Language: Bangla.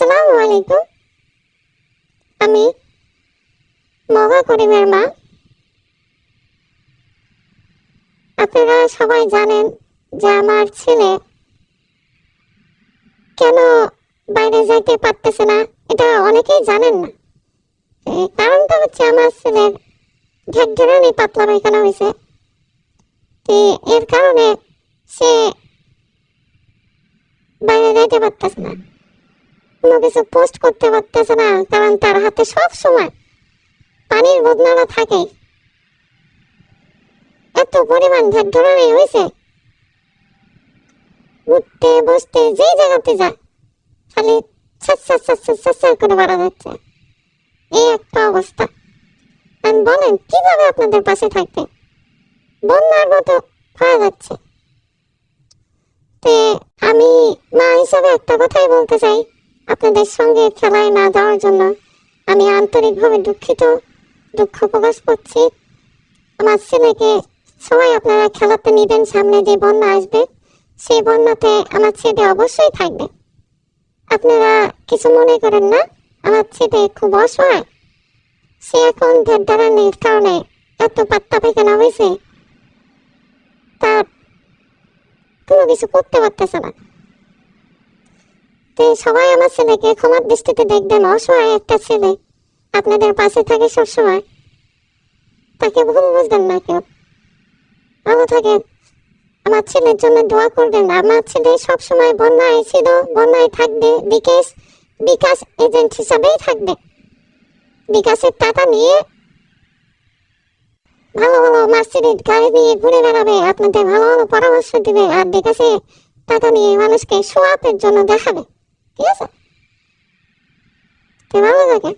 আসসালামু আলাইকুম। আমি মগা করিমের মা। আপনারা সবাই জানেন যে আমার ছেলে কেন বাইরে যাইতে পারতেছে না, এটা অনেকেই জানেন না। কারণটা হচ্ছে আমার ছেলের ঢেকঢেরানি পাতলা পায়খানা হয়েছে। এর কারণে সে বাইরে যাইতে পারতেছে না। কোনো কিছু পোস্ট করতে পারতেছে না, কারণ তার হাতে সব সময় পানির বদনাটা থাকে। এত পরিমাণ ঢেকঢেরানি হয়েছে উঠতে, বসতে যে জায়গাতে যায়, খালি করে মারা যাচ্ছে এই একটা অবস্থা। আমি বলেন, কীভাবে আপনাদের পাশে থাকবে? বন্যার মতো হয়ে যাচ্ছে। তে আমি মা হিসাবে একটা কথাই বলতে চাই। আপনাদের সঙ্গে খেলায় না যাওয়ার জন্য আমি আন্তরিকভাবে দুঃখিত, দুঃখ প্রকাশ করছি। আমার ছেলেকে সবাই আপনারা খেলাতে নিবেন, সামনে যে বন্যা আসবে, সেই বন্যাতে আমার ছেলে অবশ্যই থাকবে। আপনারা কিছু মনে করেন না, আমার ছেলে খুব অসহায়। সে এখন ঢেরঢারানির কারণে এত পাত্তা পায়খানা হয়েছে। তার কোনো কিছু করতে পারতেছে না। তো সবাই আমার ছেলেকে ক্ষমার দৃষ্টিতে দেখবেন অসহায় একটা ছেলে। আপনাদের পাশে থাকে সবসময়। তাকে ভুল বুঝবেন না কেউ। ভালো থাকেন। আমার ছেলের জন্য দোয়া করবেন। আমার ছেলে সবসময় বন্যায় ছিল, বন্যায় থাকবে। বিকাশ বিকাশ এজেন্ট হিসাবেই থাকবে। বিকাশের টাকা নিয়ে ভালো ভালো মার্সিডিজ গাড়ি নিয়ে ঘুরে বেড়াবে। আপনাদের ভালো ভালো পরামর্শ দিবে। আর বিকাশে টাকা নিয়ে মানুষকে সোয়াপের জন্য দেখাবে। ঠিক আছে। তো ভালো থাকে।